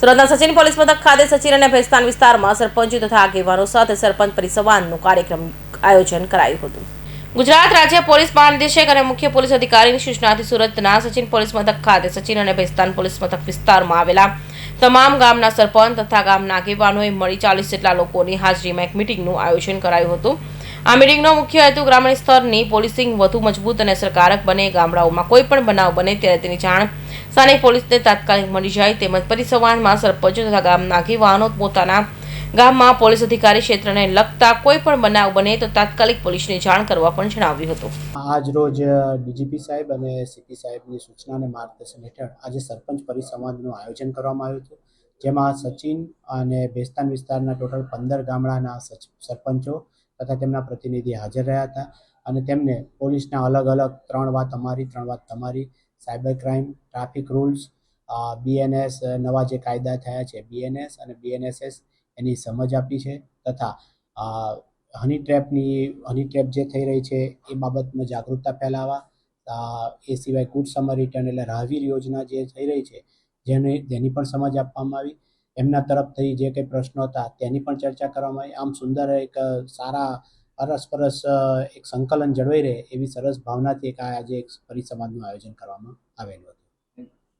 સુરતના સચિન પોલીસ મથક ખાતે સચિન અને ભેસ્તાન વિસ્તારમાં સરપંચો તથા આગેવાનો સાથે સરપંચ પરિસંવાદનું કાર્યક્રમ આયોજન કરાયું હતું. ગુજરાત રાજ્ય પોલીસ મહાનિદેશક અને મુખ્ય પોલીસ અધિકારીની સૂચનાથી સુરતના સચિન પોલીસ મથક ખાતે સચિન અને ભેસ્તાન પોલીસ મથક વિસ્તારમાં આવેલા તમામ ગામના સરપંચ તથા ગામના આગેવાનોએ મળી ચાલીસ જેટલા લોકોની હાજરીમાં એક મિટિંગનું આયોજન કરાયું હતું. આ મિટિંગનો મુખ્ય હેતુ ગ્રામીણ સ્તરની પોલીસિંગ વધુ મજબૂત અને અસરકારક બને. ગામડાઓમાં કોઈ પણ બનાવ બને ત્યારે તેની જાણ સ્થાનિક પોલીસને તાત્કાલિક મળી જાય તેમજ પરિસંવાદમાં સરપંચો તથા ગામના આગેવાનો પોતાના ગામમાં પોલીસ અધિકારી ક્ષેત્રને લગતા કોઈ પણ બનાવ બને તો તાત્કાલિક પોલીસને જાણ કરવા પણ જણાવ્યું હતું. આજ રોજ ડીજીપી સાહેબ અને સીપી સાહેબની સૂચના અને માર્ગદર્શન હેઠળ આજે સરપંચ પરિસંવાદનું આયોજન કરવામાં આવ્યું હતું, જેમાં સચિન અને બેસ્તાન વિસ્તારના ટોટલ પંદર ગામડાના સરપંચો તથા તેમના પ્રતિનિધિ હાજર રહ્યા હતા અને તેમને પોલીસના અલગ અલગ ત્રણ વાત અમારી, ત્રણ વાત તમારી. Cyber crime, traffic rules BNS નવા જે કાયદા થયા છે બીએનએસ અને બીએનએસએસ એની સમજ આપી છે તથા હની ટ્રેપની હની ટ્રેપ જે થઈ રહી છે એ બાબતમાં જાગૃતતા ફેલાવવા એ સિવાય ગુડ સમર રિટર્ન એટલે રાહવીર યોજના જે થઈ રહી છે જેને, જેની પણ સમજ આપવામાં આવી. એમના તરફથી જે કંઈ પ્રશ્નો હતા તેની પણ ચર્ચા કરવામાં આવી. આમ સુંદર એક સારા, અરસપરસ એક સંકલન જળવાઈ રહે એવી સરસ ભાવનાથી એક આજે એક પરિસંવાદનું આયોજન કરવામાં આવેલું હતું.